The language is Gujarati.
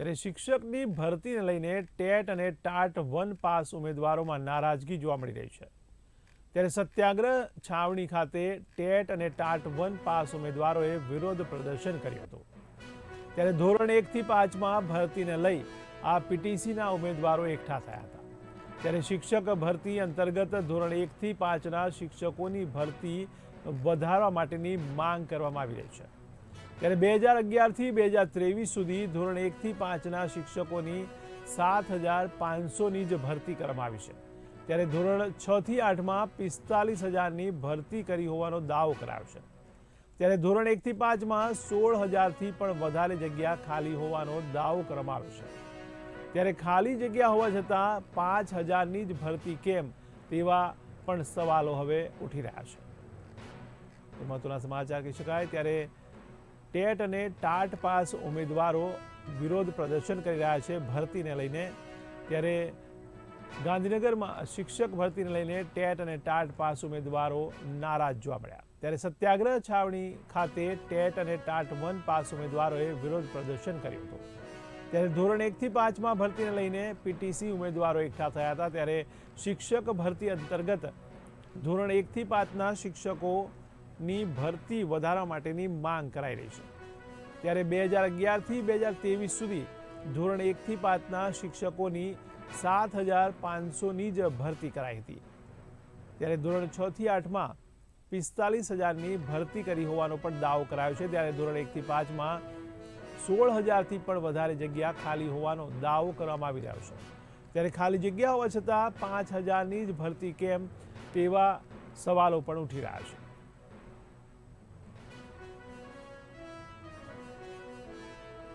ત્યારે શિક્ષકની ભરતીને લઈને ટેટ અને ટાટ વન પાસ ઉમેદવારોમાં નારાજગી જોવા મળી રહી છે. ત્યારે સત્યાગ્રહ છાવણી ખાતે ટેટ અને ટાટ વન પાસ ઉમેદવારોએ વિરોધ પ્રદર્શન કર્યું હતું. ત્યારે ધોરણ એકથી પાંચમાં ભરતીને લઈ આ પીટીસીના ઉમેદવારો એકઠા થયા હતા. ત્યારે શિક્ષક ભરતી અંતર્ગત ધોરણ એકથી પાંચના શિક્ષકોની ભરતી વધારવા માટેની માંગ કરવામાં આવી રહી છે. ત્યારે બે હજાર અગિયારથી બે હજાર ત્રેવીસ સુધી ધોરણ એકથી પાંચના શિક્ષકોની સાત હજાર પાંચસોની જ ભરતી કરવામાં આવી છે. ત્યારે ધોરણ છથી આઠમાં પિસ્તાલીસ હજારની ભરતી કરી હોવાનો દાવો કરાયો છે. ત્યારે ધોરણ એકથી પાંચમાં સોળ હજારથી પણ વધારે જગ્યા ખાલી હોવાનો દાવો કરવામાં આવ્યો છે. ત્યારે ખાલી જગ્યા હોવા છતાં પાંચ હજારની જ ભરતી કેમ તેવા પણ સવાલો હવે ઉઠી રહ્યા છે. મહત્વના સમાચાર કહી શકાય. ત્યારે ટેટ અને ટાટ પાસ ઉમેદવારો વિરોધ પ્રદર્શન કરી રહ્યા છે ભરતીને લઈને. ત્યારે ગાંધીનગરમાં શિક્ષક ભરતીને લઈને ટેટ અને ટાટ પાસ ઉમેદવારો નારાજ જોવા મળ્યા. ત્યારે સત્યાગ્રહ છાવણી ખાતે ટેટ અને ટાટ વન પાસ ઉમેદવારોએ વિરોધ પ્રદર્શન કર્યું હતું. ત્યારે ધોરણ એકથી પાંચમાં ભરતીને લઈને પીટીસી ઉમેદવારો એકઠા થયા હતા. ત્યારે શિક્ષક ભરતી અંતર્ગત ધોરણ એકથી પાંચના શિક્ષકોની ભરતી વધારવા માટેની માંગ કરાઈ રહી છે. ત્યારે બે હજાર અગિયારથી બે હજાર ત્રેવીસ સુધી ધોરણ એકથી પાંચના શિક્ષકોની સાત હજાર પાંચસોની જ ભરતી કરાઈ હતી. ત્યારે ધોરણ છથી આઠમાં પિસ્તાલીસ હજારની ભરતી કરી હોવાનો પણ દાવો કરાયો છે. ત્યારે ધોરણ એકથી પાંચમાં સોળ હજારથી પણ વધારે જગ્યા ખાલી હોવાનો દાવો કરવામાં આવી રહ્યો છે. ત્યારે ખાલી જગ્યા હોવા છતાં પાંચ હજારની જ ભરતી કેમ તેવા સવાલો પણ ઉઠી રહ્યા છે.